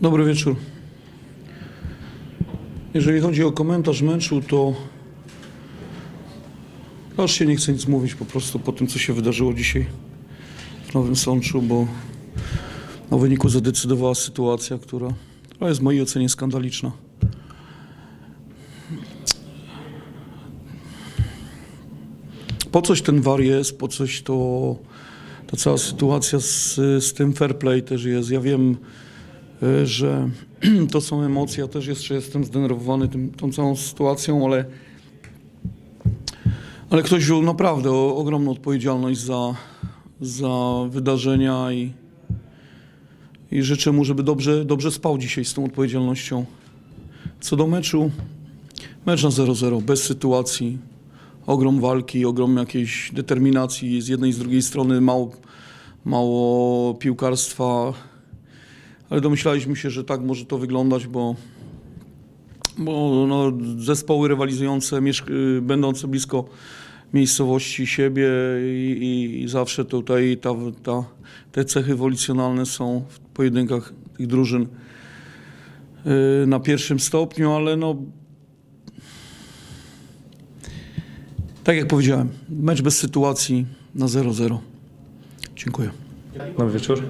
Dobry wieczór. Jeżeli chodzi o komentarz meczu, to aż się nie chcę nic mówić po prostu po tym, co się wydarzyło dzisiaj w Nowym Sączu, bo na wyniku zadecydowała sytuacja, która, która jest w mojej ocenie skandaliczna. Po coś ten war jest, po coś to ta cała sytuacja z, z tym fair play też jest. Ja wiem, że to są emocje, ja też jeszcze jestem zdenerwowany tym, tą całą sytuacją, ale, ale ktoś wziął naprawdę ogromną odpowiedzialność za, za wydarzenia i, i życzę mu, żeby dobrze, dobrze spał dzisiaj z tą odpowiedzialnością. Co do meczu, mecz na 0-0, bez sytuacji, ogrom walki, ogrom jakiejś determinacji z jednej i z drugiej strony, mało, mało piłkarstwa, ale domyślaliśmy się, że tak może to wyglądać, bo, bo no, zespoły rywalizujące, y, będące blisko miejscowości siebie i, i, i zawsze tutaj ta, ta, te cechy wolicjonalne są w pojedynkach tych drużyn y, na pierwszym stopniu, ale no tak jak powiedziałem, mecz bez sytuacji na 0-0. Dziękuję. Dobry wieczór.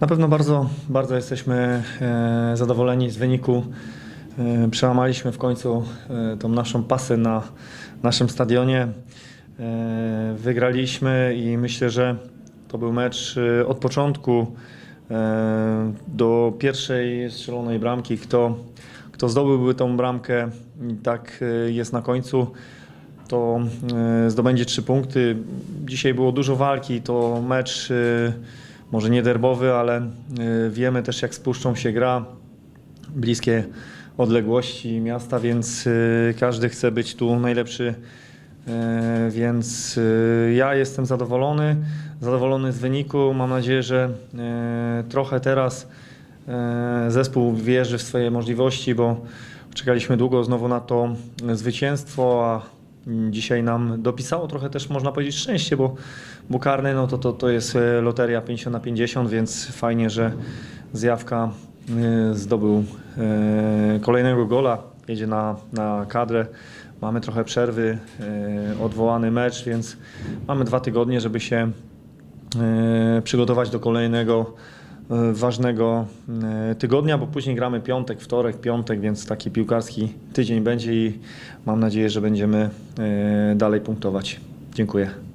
Na pewno bardzo, bardzo jesteśmy e, zadowoleni z wyniku. E, przełamaliśmy w końcu e, tą naszą pasę na naszym stadionie. Wygraliśmy i myślę, że to był mecz od początku do pierwszej strzelonej bramki. Kto, kto zdobyłby tą bramkę, tak jest na końcu to zdobędzie trzy punkty. Dzisiaj było dużo walki, to mecz może nie derbowy, ale e, wiemy też jak spuszczą się gra, bliskie odległości miasta, więc e, każdy chce być tu najlepszy. E, Więc ja jestem zadowolony, zadowolony z wyniku. Mam nadzieję, że trochę teraz zespół wierzy w swoje możliwości, bo czekaliśmy długo znowu na to zwycięstwo, a dzisiaj nam dopisało trochę też można powiedzieć szczęście, bo, bo karny no to, to, to jest e, loteria 50 na 50, więc fajnie, że Zjawka e, zdobył e, kolejnego gola, jedzie na, na kadrę. Mamy trochę przerwy, odwołany mecz, więc mamy dwa tygodnie, żeby się przygotować do kolejnego ważnego e, tygodnia, bo później gramy piątek, wtorek, piątek, więc taki piłkarski tydzień będzie i mam nadzieję, że będziemy e, dalej punktować. Dziękuję.